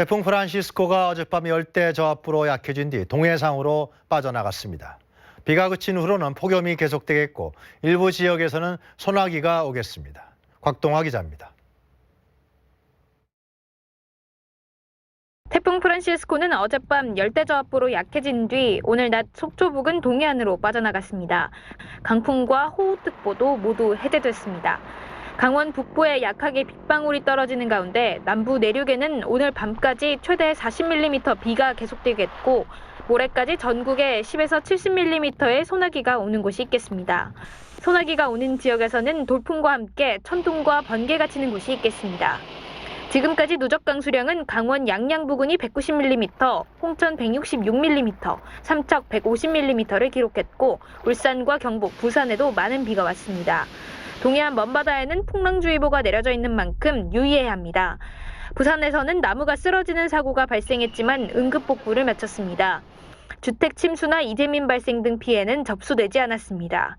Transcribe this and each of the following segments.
태풍 프란시스코가 어젯밤 열대 저압부로 약해진 뒤 동해상으로 빠져나갔습니다. 비가 그친 후로는 폭염이 계속되겠고 일부 지역에서는 소나기가 오겠습니다. 곽동화 기자입니다. 태풍 프란시스코는 어젯밤 열대저압부로 약해진 뒤 오늘 낮 속초 부근 동해안으로 빠져나갔습니다. 강풍과 호우특보도 모두 해제됐습니다. 강원 북부에 약하게 빗방울이 떨어지는 가운데 남부 내륙에는 오늘 밤까지 최대 40mm 비가 계속되겠고 모레까지 전국에 10에서 70mm의 소나기가 오는 곳이 있겠습니다. 소나기가 오는 지역에서는 돌풍과 함께 천둥과 번개가 치는 곳이 있겠습니다. 지금까지 누적 강수량은 강원 양양 부근이 190mm, 홍천 166mm, 삼척 150mm를 기록했고 울산과 경북, 부산에도 많은 비가 왔습니다. 동해안 먼바다에는 풍랑주의보가 내려져 있는 만큼 유의해야 합니다. 부산에서는 나무가 쓰러지는 사고가 발생했지만 응급복구를 마쳤습니다. 주택 침수나 이재민 발생 등 피해는 접수되지 않았습니다.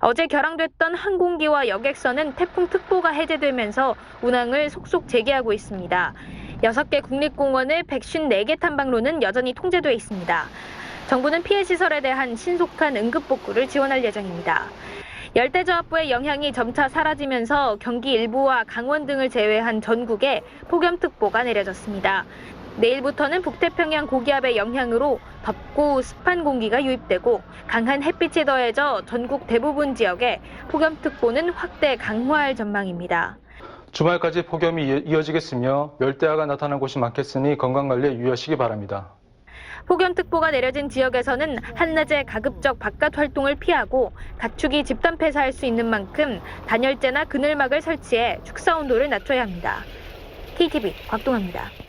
어제 결항됐던 항공기와 여객선은 태풍특보가 해제되면서 운항을 속속 재개하고 있습니다. 6개 국립공원의 154개 탐방로는 여전히 통제돼 있습니다. 정부는 피해 시설에 대한 신속한 응급복구를 지원할 예정입니다. 열대저압부의 영향이 점차 사라지면서 경기 일부와 강원 등을 제외한 전국에 폭염특보가 내려졌습니다. 내일부터는 북태평양 고기압의 영향으로 덥고 습한 공기가 유입되고 강한 햇빛이 더해져 전국 대부분 지역에 폭염특보는 확대 강화할 전망입니다. 주말까지 폭염이 이어- 이어지겠으며 열대야가 나타난 곳이 많겠으니 건강관리에 유의하시기 바랍니다. 폭염특보가 내려진 지역에서는 한낮에 가급적 바깥 활동을 피하고 가축이 집단 폐사할 수 있는 만큼 단열재나 그늘막을 설치해 축사 온도를 낮춰야 합니다. KTV 곽동아입니다.